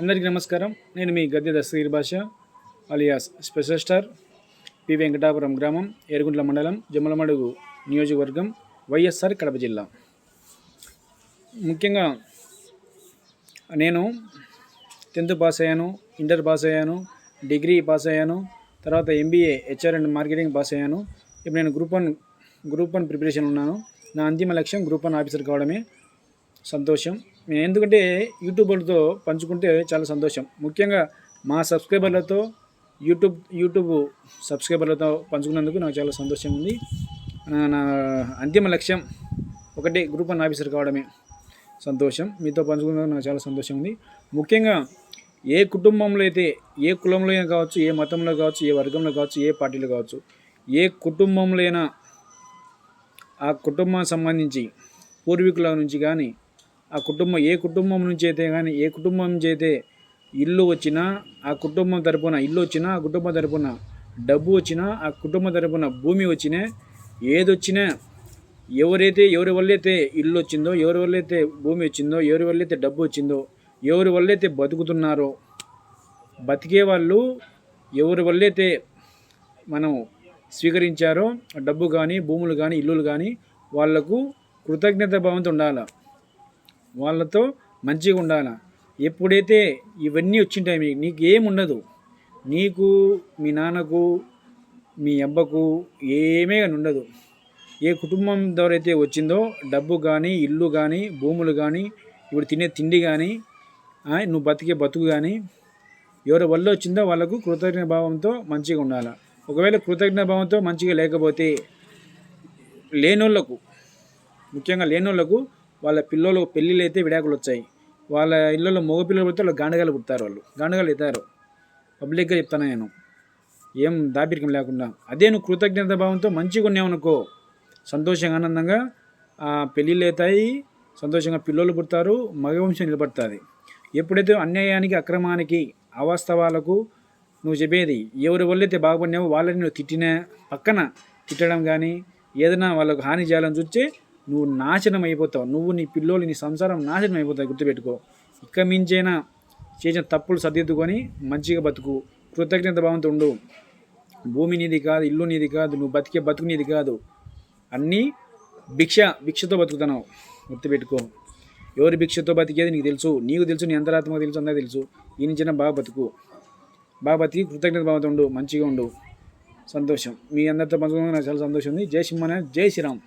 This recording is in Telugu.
అందరికీ నమస్కారం. నేను మీ Gadde Dastagiri Basha alias special star P Venkatapuram గ్రామం ఏరుగుంట్ల మండలం జమ్మలమడుగు నియోజకవర్గం వైఎస్ఆర్ కడప జిల్లా. ముఖ్యంగా నేను టెన్త్ పాస్ అయ్యాను ఇంటర్ పాస్ అయ్యాను డిగ్రీ పాస్ అయ్యాను తర్వాత MBA HR and marketing pass అయ్యాను. ఇప్పుడు నేను group one group one preparation ఉన్నాను. నా అంతిమ లక్ష్యం గ్రూప్ వన్ ఆఫీసర్ కావడమే. సంతోషం. నేను ఎందుకంటే యూట్యూబర్లతో పంచుకుంటే చాలా సంతోషం. ముఖ్యంగా మా సబ్స్క్రైబర్లతో యూట్యూబ్ యూట్యూబ్ సబ్స్క్రైబర్లతో పంచుకున్నందుకు నాకు చాలా సంతోషం ఉంది. నా- అంతిమ లక్ష్యం ఒకటే గ్రూప్ వన్ ఆఫీసర్ కావడమే. సంతోషం. మీతో పంచుకున్నందుకు నాకు చాలా సంతోషం ఉంది. ముఖ్యంగా ఏ కుటుంబంలో అయితే ఏ కులంలో అయినా కావచ్చు ఏ మతంలో కావచ్చు ఏ వర్గంలో కావచ్చు ఏ పార్టీలో కావచ్చు ఏ కుటుంబంలో అయినా ఆ కుటుంబానికి సంబంధించి పూర్వీకుల నుంచి కానీ ఆ కుటుంబం ఏ కుటుంబం నుంచి అయితే కానీ ఏ కుటుంబం నుంచి అయితే ఇల్లు వచ్చినా ఆ కుటుంబం తరపున ఇల్లు వచ్చినా ఆ కుటుంబం తరపున డబ్బు వచ్చినా ఆ కుటుంబం తరపున భూమి వచ్చినా ఏదొచ్చినా ఎవరైతే ఎవరి వల్లైతే ఇల్లు వచ్చిందో ఎవరి వల్లైతే భూమి వచ్చిందో ఎవరి వల్లైతే డబ్బు వచ్చిందో ఎవరి వల్లైతే బతుకుతున్నారో బతికే వాళ్ళు ఎవరి వల్లైతే మనం స్వీకరించారో డబ్బు కానీ భూములు కానీ ఇల్లులు కానీ వాళ్ళకు కృతజ్ఞత భావంతో ఉండాలి. వాళ్ళతో మంచిగా ఉండాలి? ఎప్పుడైతే ఇవన్నీ వచ్చింటాయి మీకు నీకు ఏముండదు. ఉండదు నీకు మీ నాన్నకు మీ అబ్బకు ఏమీ కానీ ఉండదు. ఏ కుటుంబం ద్వారా అయితే వచ్చిందో డబ్బు కానీ ఇల్లు కానీ భూములు కానీ ఇప్పుడు తినే తిండి కానీ నువ్వు బతికే బతుకు కానీ ఎవరి వల్ల వచ్చిందో వాళ్ళకు కృతజ్ఞ భావంతో మంచిగా ఉండాలి? ఒకవేళ కృతజ్ఞ భావంతో మంచిగా లేకపోతే లేనోళ్ళకు ముఖ్యంగా లేనోళ్ళకు వాళ్ళ పిల్లలు పెళ్ళిళ్ళు అయితే విడాకులు వచ్చాయి వాళ్ళ ఇళ్ళలో మగ పిల్లలు పుడితే వాళ్ళు గాండగాలు పుడతారు వాళ్ళు. గాండగాలు అవుతారు పబ్లిక్గా చెప్తాను నేను? ఏం దాపిరికం లేకుండా. అదే నువ్వు కృతజ్ఞత భావంతో మంచిగా ఉన్నావనుకో సంతోషంగా ఆనందంగా పెళ్ళిళ్ళు అవుతాయి. సంతోషంగా పిల్లలు పుడతారు. మగవంశం నిలబడుతుంది. ఎప్పుడైతే అన్యాయానికి అక్రమానికి అవాస్తవాలకు నువ్వు చెప్పేది ఎవరి వల్లైతే బాగుపడినావో వాళ్ళని నువ్వు తిట్టినా పక్కన తిట్టడం కానీ ఏదైనా వాళ్ళకు హాని చేయాలని చూస్తే నువ్వు నాశనం అయిపోతావు. నువ్వు నీ పిల్లోలు నీ సంసారం నాశనం అయిపోతావు గుర్తుపెట్టుకో. ఇక మించైనా చేసిన తప్పులు సర్దిద్దుకొని మంచిగా బతుకు. కృతజ్ఞత భావంతో ఉండు. భూమి నీది కాదు ఇల్లు నీది కాదు నువ్వు బతికే బతుకు నీది కాదు. అన్నీ భిక్ష భిక్షతో బతుకుతున్నావు. గుర్తుపెట్టుకో. ఎవరి భిక్షతో బతికేది నీకు తెలుసు. నీకు తెలుసు నీ అంతరాత్మకు తెలుసు అందరూ తెలుసు. ఈ నుంచిన బాగా బతుకు. బాగా బతికి కృతజ్ఞత భావంతో ఉండు మంచిగా ఉండు. సంతోషం. మీ అందరితో పంచుకోవడం నాకు చాలా సంతోషం ఉంది. జై సింహన జై శ్రీరామ్.